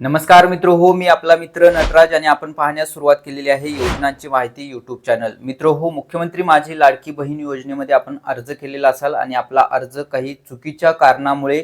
नमस्कार मित्र हो मी आपला मित्र नटराज आणि आपण पाहण्यास सुरुवात केलेली आहे योजनांची माहिती युट्यूब चॅनल मित्र हो मुख्यमंत्री माझी लाडकी बहीण योजनेमध्ये आपण अर्ज केलेला असाल आणि आपला अर्ज काही चुकीच्या कारणामुळे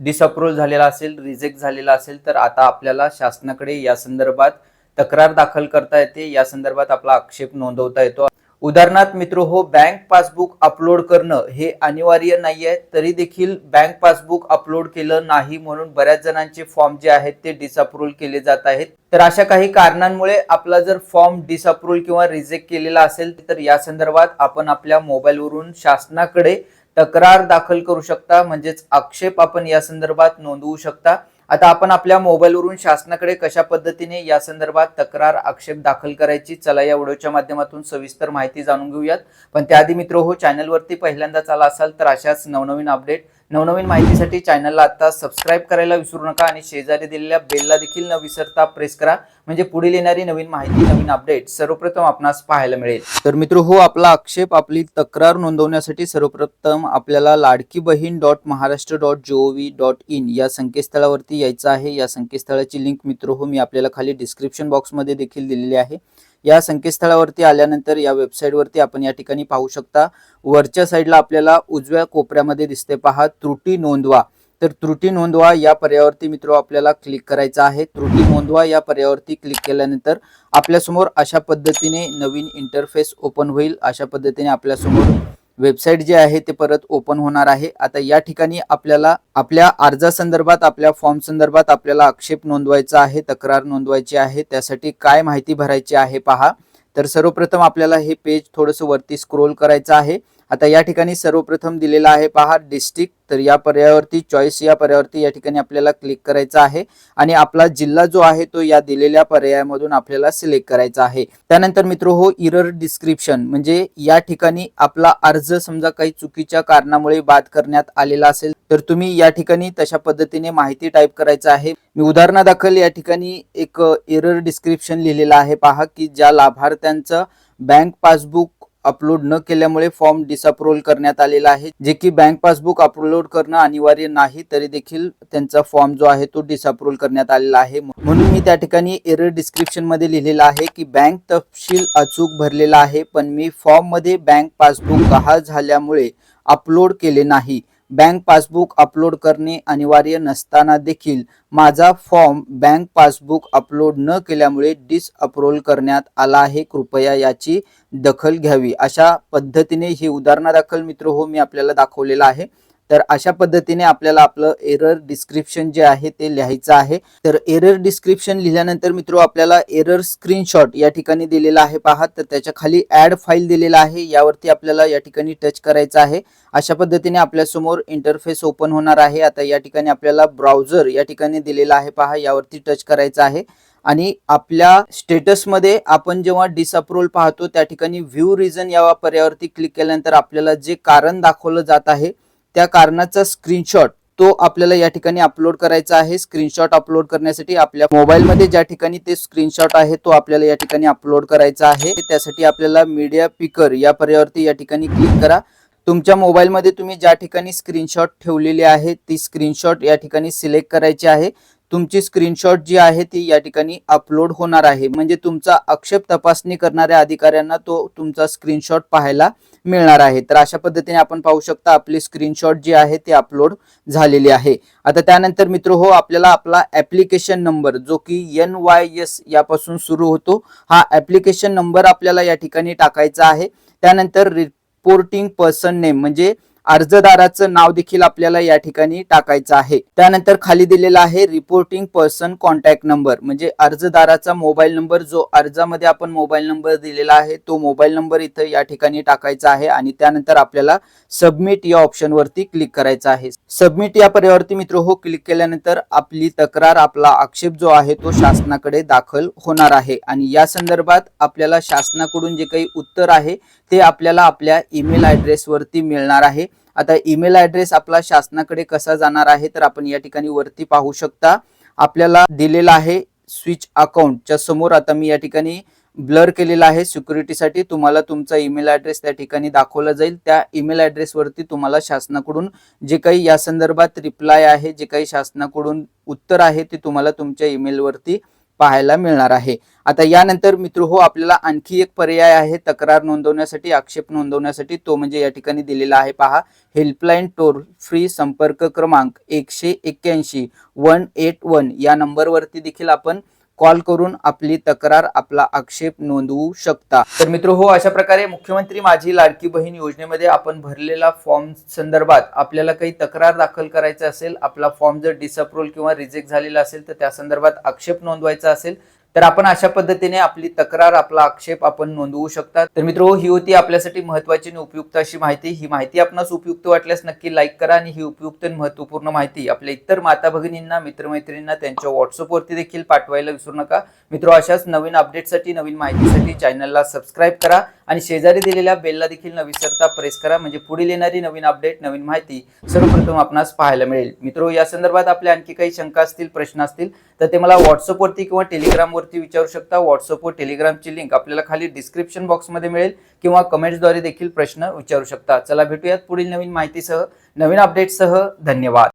डिसअप्रूव्ह झालेला असेल रिजेक्ट झालेला असेल तर आता आपल्याला शासनाकडे या संदर्भात तक्रार दाखल करता येते. या संदर्भात आपला आक्षेप नोंदवता येतो. उदाहरणार्थ मित्र हो बँक पासबुक अपलोड करणं हे अनिवार्य नाही आहे तरी देखील बँक पासबुक अपलोड केलं नाही म्हणून बऱ्याच जणांचे फॉर्म जे आहेत ते डिसअप्रूव्ह केले जात आहेत. तर अशा काही कारणांमुळे आपला जर फॉर्म डिसअप्रूव्ह किंवा रिजेक्ट केलेला असेल तर या संदर्भात आपण आपल्या मोबाईलवरून शासनाकडे तक्रार दाखल करू शकता म्हणजेच आक्षेप आपण या संदर्भात नोंदवू शकता. आता आपण आपल्या मोबाईलवरून शासनाकडे कशा पद्धतीने या संदर्भात तक्रार आक्षेप दाखल करायची चला या व्हिडिओच्या माध्यमातून सविस्तर माहिती जाणून घेऊयात. पण त्याआधी मित्र हो चॅनलवरती पहिल्यांदाच आला असाल तर अशाच नवनवीन अपडेट नवनवीन माहितीसाठी चॅनलला आता सबस्क्राईब करायला विसरू नका आणि शेजारी दिलेल्या बेलला देखील न विसरता प्रेस करा. म्हणजे पुढील येणारी नवीन माहिती नवीन अपडेट सर्वप्रथम आपणास पाहायला मिळेल. तर मित्र हो आपला आक्षेप आपली तक्रार नोंदवण्यासाठी सर्वप्रथम आपल्याला Ladki Bahin dot Maharashtra dot gov dot in या संकेतस्थळावरती यायचं आहे. या संकेतस्थळाची लिंक मित्र हो मी आपल्याला खाली डिस्क्रिप्शन बॉक्समध्ये देखील दिलेली आहे. या संकेतस्थळावरती आल्यानंतर या वेबसाईटवरती आपण या ठिकाणी पाहू शकता. वरच्या साईडला आपल्याला उजव्या कोपऱ्यामध्ये दिसते पहा त्रुटी नोंदवा. तर त्रुटी नोंदवा या पर्यावरती मित्र आपल्याला क्लिक करायचं आहे. त्रुटी नोंदवा या पर्यावरती क्लिक केल्यानंतर आपल्यासमोर अशा पद्धतीने नवीन इंटरफेस ओपन होईल. अशा पद्धतीने आपल्यासमोर वेबसाईट जे आहे ते परत ओपन होणार आहे. आता या ठिकाणी आपल्याला आपल्या अर्जासंदर्भात आपल्या फॉर्म संदर्भात आपल्याला आक्षेप नोंदवायचा आहे तक्रार नोंदवायची आहे. त्यासाठी काय माहिती भरायची आहे पहा. तर सर्वप्रथम आपल्याला हे पेज थोडंसं वरती स्क्रोल करायचं आहे. आता या ठिकाणी सर्वप्रथम दिलेला आहे पहा डिस्ट्रिक्ट तर या पर्यायावरती चॉईस या पर्यायावरती या ठिकाणी आपल्याला क्लिक करायचा आहे. आणि आपला जिल्हा जो आहे तो या दिलेल्या पर्यायामधून आपल्याला सिलेक्ट करायचा आहे. त्यानंतर मित्र हो इरर डिस्क्रिप्शन म्हणजे या ठिकाणी आपला अर्ज समजा काही चुकीच्या कारणामुळे बाद करण्यात आलेला असेल तर तुम्ही या ठिकाणी तशा पद्धतीने माहिती टाईप करायचं आहे. मी उदाहरणादाखल या ठिकाणी एक एरर डिस्क्रिप्शन लिहिलेलं आहे पहा की ज्या लाभार्थ्यांचं बँक पासबुक अपलोड न केल्यामुळे फॉर्म डिसअप्रूव्हल करण्यात आलेला आहे. जे की बँक पासबुक अपलोड करणं अनिवार्य नाही तरी देखील त्यांचा फॉर्म जो आहे तो डिसअप्रूव्हल करण्यात आलेला आहे. म्हणून मी त्या ठिकाणी एरर डिस्क्रिप्शनमध्ये लिहिलेलं आहे की बँक तपशील अचूक भरलेला आहे पण मी फॉर्ममध्ये बँक पासबुक गहाळ झाल्यामुळे अपलोड केले नाही. बँक पासबुक अपलोड करणे अनिवार्य नसताना देखील माझा फॉर्म बँक पासबुक अपलोड न केल्यामुळे डिसअप्रोल करण्यात आला आहे. कृपया याची दखल घ्यावी. अशा पद्धतीने हे उदाहरणादाखल मित्र हो मी आपल्याला दाखवलेला आहे. तर अशा पद्धतीने आपल्याला आपलं एरर डिस्क्रिप्शन जे आहे ते लिहायचं आहे. तर एरर डिस्क्रिप्शन लिहिल्यानंतर मित्र आपल्याला एरर स्क्रीनशॉट या ठिकाणी दिलेला आहे पहा. तर त्याच्याखाली ऍड फाईल दिलेला आहे. यावरती आपल्याला या ठिकाणी टच करायचं आहे. अशा पद्धतीने आपल्यासमोर इंटरफेस ओपन होणार आहे. आता या ठिकाणी आपल्याला ब्राउझर या ठिकाणी दिलेला आहे पहा. यावरती टच करायचं आहे. आणि आपल्या स्टेटसमध्ये आपण जेव्हा डिसअप्रूव्हल पाहतो त्या ठिकाणी व्ह्यू रिझन या पर्यावरती क्लिक केल्यानंतर आपल्याला जे कारण दाखवलं जात आहे त्या कारणाचा स्क्रीनशॉट तो आपल्याला या ठिकाणी अपलोड करायचा आहे. स्क्रीनशॉट अपलोड करण्यासाठी आपल्या मोबाईलमध्ये ज्या ठिकाणी ते स्क्रीनशॉट आहे तो आपल्याला या ठिकाणी अपलोड करायचा आहे. त्यासाठी आपल्याला मीडिया पिकर या पर्यावरती या ठिकाणी क्लिक करा. तुमच्या मोबाईलमध्ये तुम्ही ज्या ठिकाणी स्क्रीनशॉट ठेवलेली आहे ती स्क्रीनशॉट या ठिकाणी सिलेक्ट करायची आहे. तुमची स्क्रीनशॉट जी आहे ती या ठिकाणी अपलोड होणार आहे. म्हणजे तुमचा आक्षेप तपासणी करणाऱ्या अधिकाऱ्यांना तो तुमचा स्क्रीनशॉट पाहायला मिळणार आहे. तर अशा पद्धतीने आपण पाहू शकता आपली स्क्रीनशॉट जी आहे ती अपलोड झालेली आहे. आता त्यानंतर मित्र हो आपल्याला आपला ऍप्लिकेशन नंबर जो की एन वाय एस यापासून सुरू होतो. हा ऍप्लिकेशन नंबर आपल्याला या ठिकाणी टाकायचा आहे. त्यानंतर रिपोर्टिंग पर्सन नेम म्हणजे अर्जदाराचं नाव देखील आपल्याला या ठिकाणी टाकायचं आहे. त्यानंतर खाली दिलेला आहे रिपोर्टिंग पर्सन कॉन्टॅक्ट नंबर म्हणजे अर्जदाराचा मोबाईल नंबर जो अर्जामध्ये आपण मोबाईल नंबर दिलेला आहे तो मोबाईल नंबर इथं या ठिकाणी टाकायचा आहे आणि त्यानंतर आपल्याला सबमिट या ऑप्शन वरती क्लिक करायचं आहे. सबमिट या पर्यावरती मित्र हो क्लिक केल्यानंतर आपली तक्रार आपला आक्षेप जो आहे तो शासनाकडे दाखल होणार आहे. आणि या संदर्भात आपल्याला शासनाकडून जे काही उत्तर आहे ते आपल्याला आपल्या ईमेल ऍड्रेस वरती मिळणार आहे. आता ईमेल ऍड्रेस आपला शासनाकडे कसा जाणार आहे तर आपण या ठिकाणी वरती पाहू शकता. आपल्याला दिलेला आहे स्विच अकाउंटच्या समोर आता मी या ठिकाणी ब्लर केलेला आहे सिक्युरिटीसाठी तुम्हाला तुमचा ईमेल ॲड्रेस त्या ठिकाणी दाखवला जाईल. त्या ईमेल ॲड्रेसवरती तुम्हाला शासनाकडून जे काही या संदर्भात रिप्लाय आहे जे काही शासनाकडून उत्तर आहे ते तुम्हाला तुमच्या ईमेलवरती पाहायला मिळणार आहे. आता यानंतर मित्र हो आपल्याला आणखी एक पर्याय आहे तक्रार नोंदवण्यासाठी आक्षेप नोंदवण्यासाठी. तो म्हणजे या ठिकाणी दिलेला आहे पहा. हेल्पलाईन टोल फ्री संपर्क क्रमांक एकशे एक्क्याऐंशी वन एट वन या नंबरवरती देखील आपण कॉल करून आपली तक्रार आपला आक्षेप नोंदवू शकता. तर मित्र हो अशा प्रकारे मुख्यमंत्री माझी लाडकी बहीण योजनेमध्ये आपण भरलेला फॉर्म संदर्भात आपल्याला काही तक्रार दाखल करायचं असेल आपला फॉर्म जर डिसअप्रूव्हल किंवा रिजेक्ट झालेला असेल तर त्या संदर्भात आक्षेप नोंदवायचा असेल. तर आपण अशा पद्धतीने आपली तक्रार आपला आक्षेप आपण नोंदवू शकता तर मित्र ही होती आपल्यासाठी महत्वाची आणि उपयुक्त अशी माहिती. ही माहिती आपणास उपयुक्त वाटल्यास नक्की लाईक करा आणि ही उपयुक्त आणि महत्त्वपूर्ण माहिती आपल्या इतर माता भगिनींना मित्रमैत्रिणींना त्यांच्या व्हॉट्सअपवरती देखील पाठवायला विसरू नका. मित्र अशाच नवीन अपडेटसाठी नवीन माहितीसाठी चॅनलला सबस्क्राईब करा. आणि शेजारी दिलेल्या बेलला देखील न विसरता प्रेस करा. म्हणजे पुढील येणारी नवीन अपडेट नवीन माहिती सर्वप्रथम आपणास पाहायला मिळेल. मित्रो या संदर्भात आपल्या आणखी काही शंका असतील प्रश्न असतील तर ते मला व्हॉट्सअपवरती किंवा टेलिग्रामवरती विचारू शकता. व्हॉट्सअप व टेलिग्रामची लिंक आपल्याला खाली डिस्क्रिप्शन बॉक्समध्ये मिळेल किंवा कमेंट्सद्वारे देखील प्रश्न विचारू शकता. चला भेटूयात पुढील नवीन माहितीसह नवीन अपडेटसह धन्यवाद.